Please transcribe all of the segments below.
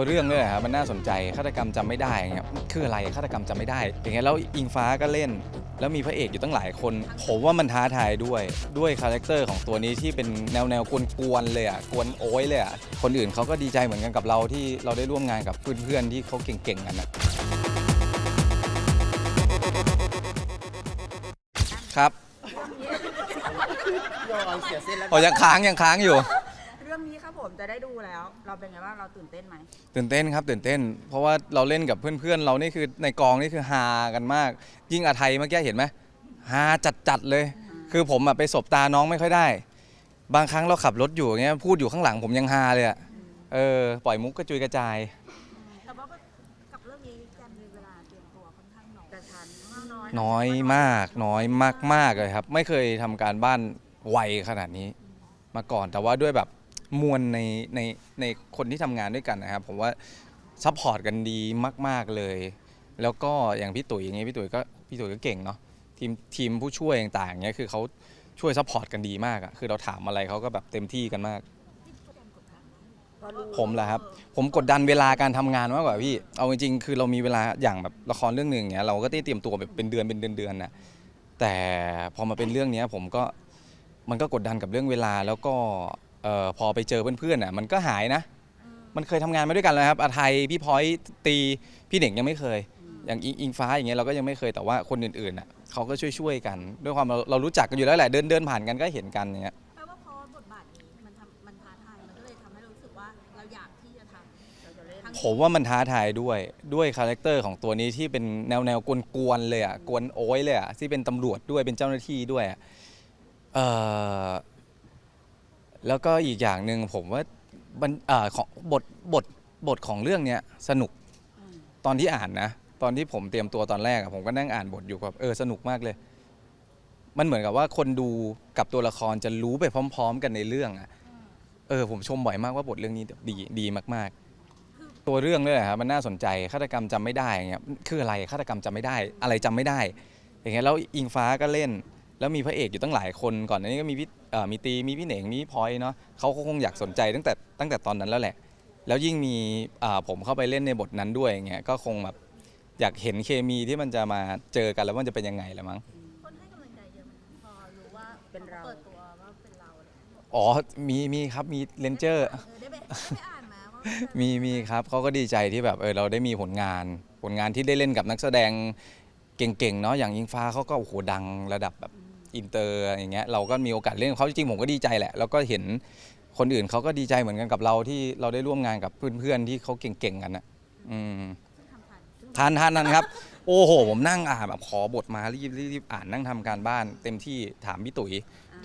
ตัวเรื่องด้วยแหละครับมันน่าสนใจฆาตกรรมจำไม่ได้อย่างเงี้ยคืออะไรฆาตกรรมจำไม่ได้ อย่างเงี้ยแล้วอิงฟ้าก็เล่น แล้วมีพระเอกอยู่ตั้งหลายคน ผมว่ามันท้าทายด้วยด้วยคาแรคเตอร์ของตัวนี้ที่เป็นแนวแนวกวนๆเลยอะกวนโอ้ยเลยอะคนอื่นเขาก็ดีใจเหมือนกันกับเราที่เราได้ร่วมงานกับเพื่อนๆที่เขาเก่งๆกันนะครับยอนเสียเส้นแล้วอ๋อยังค้างยังค้างอยู่เรื่อ งนี้ครับผมจะได้ดูแล้ว เราเป็นไงบ้างเราตื่นเต้นไหมตื่นเต้นครับตื่นเต้น เพราะว่าเราเล่นกับเพื่อนๆ เรานี่คือในกองนี่คือฮากันมาก ยิ่งอาไทยเมื่อกี้เห็นไหมฮาจัดๆเลย คือผมอะไปสบตาน้องไม่ค่อยได้ บางครั้งเราขับรถอยู่อย่างเงี้ยพูดอยู่ข้างหลังผมยังฮาเลยอะเออปล่อยมุกกระจุยกระจาย แต่ว่ากับเรื่องนี้แจมมีเวลาเตรียมตัวค่อนข้างน้อยกระชันน้อยน้อยมากน้อยมากๆเลยครับ ไม่เคยทำการบ้านไวขนาดนี้ มาก่อนแต่ว่าด้วยแบบ มวลในในในคนที่ทำงานด้วยกันนะครับ ผมว่าซัพพอร์ตกันดีมาก ๆเลย แล้วก็อย่างพี่ตุ๋ยอย่างเงี้ยพี่ตุ๋ยก็พี่ตุ๋ยก็เก่งเนาะทีมทีมผู้ช่วยต่างๆเงี้ยคือเขาช่วยซัพพอร์ตกันดีมากอะคือเราถามอะไรเขาก็แบบเต็มที่กันมาก พอรู้ผมแหละครับ ผมกดดันเวลาการทำงานมากกว่าพี่ เอาจริงๆ คือเรามีเวลาอย่างแบบละครเรื่องหนึ่งเนี้ยเราก็ได้เตรียมตัวแบบเป็นเดือนเป็นเดือนๆนะ แต่พอมาเป็นเรื่องเนี้ยผมก็มันก็กดดันกับเรื่องเวลาแล้วก็ เอ่อพอไปเจอเพื่อนๆน่ะมันก็หายนะ มันเคยทำงานมาด้วยกันแล้วครับอาไทยพี่พลอยตีพี่เด่งยังไม่เคย อย่างอิงอิงฟ้าอย่างเงี้ยเราก็ยังไม่เคยแต่ว่าคนอื่นๆน่ะเขาก็ช่วยๆกัน ด้วยความเราเรารู้จักกันอยู่แล้วแหละเดินเดินผ่านกันก็เห็นกันอย่างเงี้ย แปลว่าเพราะบทบาทนี้มันทำมันท้าทายมันก็เลยทำให้เรารู้สึกว่าเราอยากที่จะทำเราจะเล่นทั้งผมว่ามันท้าทายด้วยด้วยคาแรคเตอร์ของตัวนี้ที่เป็นแนวแนวกวนๆเลยอะกวนโอ้ยเลยอะที่เป็นตำรวจด้วยเป็นเจ้าหน้าที่ด้วยอะเออ แล้วก็อีกอย่างหนึ่งผมว่ามันเอ่อของบทบทบทของเรื่องเนี้ยสนุกอืมตอนที่อ่านนะ ตอนที่ผมเตรียมตัวตอนแรกอะผมก็นั่งอ่านบทอยู่แบบเออสนุกมากเลย มันเหมือนกับว่าคนดูกับตัวละครจะรู้ไปพร้อม ๆ กันในเรื่องอะเออผมชมบ่อยมากว่าบทเรื่องนี้ดีดีมาก ๆ ตัวเรื่องด้วยแหละครับมันน่าสนใจฆาตกรรมจำไม่ได้อย่างเงี้ยคืออะไรฆาตกรรมจำไม่ได้ อะไรจำไม่ได้ อย่างเงี้ยแล้วอิงฟ้าก็เล่น แล้วมีพระเอกอยู่ตั้งหลายคนก่อนอันนี้ก็มีพี่ เอ่อมีตีมีพี่เหน่งมีพี่พลอยเนาะเขาก็คงอยากสนใจตั้งแต่ตั้งแต่ตอนนั้นแล้วแหละ แล้วยิ่งมีอ่าผมเข้าไปเล่นในบทนั้นด้วยอย่างเงี้ยก็คงแบบอยากเห็นเคมีที่มันจะมาเจอกันแล้วมันจะเป็นยังไงละมั้ง คนให้กำลังใจเยอะไหมพอรู้ว่าเป็นเราเปิดตัวว่าเป็นเราเนี่ยอ๋อ มี มีครับ มีเลนเจอร์ เออได้ไปได้ไปอ่านมาว่ามี มีครับเขาก็ดีใจที่แบบ เออ เราได้มีผลงาน ผลงานที่ได้เล่นกับนักแสดงเก่งๆ เนาะ อย่างยิงฟ้าเขาก็โอ้โหดังระดับแบบ อินเตอร์อย่างเงี้ยเราก็มีโอกาสเล่นกับเขาจริงๆผมก็ดีใจแหละ แล้วก็เห็นคนอื่นเขาก็ดีใจเหมือนกันกับเราที่เราได้ร่วมงานกับเพื่อนๆที่เขาเก่งๆกันนะอืมทำผ่านทานทานนั้นครับ โอ้โห ผมนั่งอ่านแบบขอบทมารีบรีบอ่านนั่งทำการบ้าน เต็มที่ถามพี่ตุ๋ย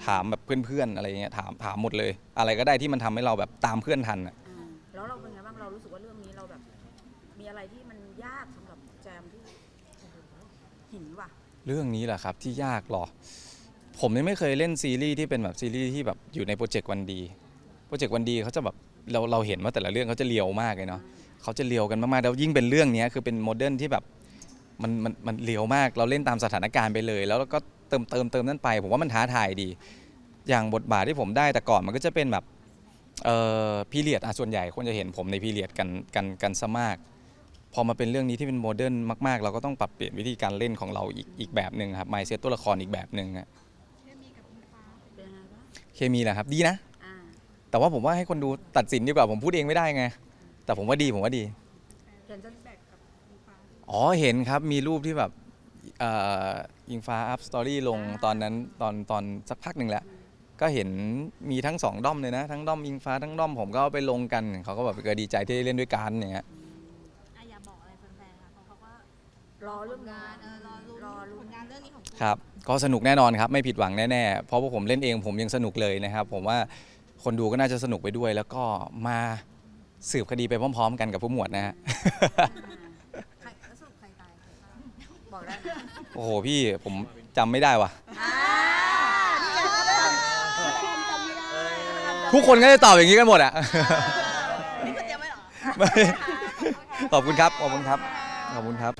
ถามแบบเพื่อนๆอะไรเงี้ยถามถามหมดเลย อะไรก็ได้ที่มันทำให้เราแบบตามเพื่อนทันอะอ่าแล้วเราเป็นไงบ้างเรารู้สึกว่าเรื่องนี้เราแบบ มีอะไรที่มันยากสำหรับแจมที่โอ้โหหินว่ะเรื่องนี้แหละครับที่ยากหรอ ผมยังไม่เคยเล่นซีรีส์ที่เป็นแบบซีรีส์ที่แบบอยู่ในโปรเจกต์วันดีโปรเจกต์วันดีเขาจะแบบเราเราเห็นว่าแต่ละเรื่องเขาจะเลียวมากเลยเนาะเขาจะเลียวกันมากๆแล้วยิ่งเป็นเรื่องนี้คือเป็นโมเดิร์นที่แบบมันมันมันเลียวมากเราเล่นตามสถานการณ์ไปเลย แล้วก็เติมเติมเติมนั่นไป ผมว่ามันท้าทายดี อย่างบทบาทที่ผมได้แต่ก่อนมันก็จะเป็นแบบเอ่อพีเรียดอะส่วนใหญ่คนจะเห็นผมในพีเรียดกันกันกันซะมากพอมาเป็นเรื่องนี้ที่เป็นโมเดิร์นมากๆ เราก็ต้องปรับเปลี่ยนวิธีการเล่นของเราอีกอีกแบบหนึ่งครับมเซตตัวละครอีกแบบหนึ่งอะ เป็นยังไงบ้าง เคมีแหละครับดีนะ อ่าแต่ว่าผมว่าให้คนดูตัดสินดีกว่าผมพูดเองไม่ได้ไง แต่ผมว่าดีผมว่าดี เห็นจะอ๋อเห็นครับมีรูปที่แบบเอ่ออิงฟ้าอัพสตอรี่ลงตอนนั้นตอนตอนสักพักหนึ่งแหละก็เห็นมีทั้งสองด้อมเลยนะ ทั้งด้อมอิงฟ้าทั้งด้อมผมก็เอาไปลงกันเขาก็แบบเกิดดีใจที่ได้เล่นด้วยกันอย่างเงี้ย อะอย่าบอกอะไรแฟนๆค่ะเพราะเขาก็รอเรื่องงางานนเออ เรื่องนี้ของคุณครับก็สนุกแน่นอนครับไม่ผิดหวังแน่ๆเพราะว่าผมเล่นเองผมยังสนุกเลยนะครับ ผมว่าคนดูก็น่าจะสนุกไปด้วย แล้วก็มาสืบคดีไปพร้อม ๆ กันกับผู้หมวดนะฮะ ใครแล้วสรุปใครตายใครฆ่าบอกได้นะโอ้โหพี่ผมจำไม่ได้ว่ะ อ่าทุกคนก็จะตอบอย่างนี้กันหมดอะ นี่คือเตรียมไว้เหรอ ไม่ขอบคุณครับ ขอบคุณครับ ขอบคุณครับ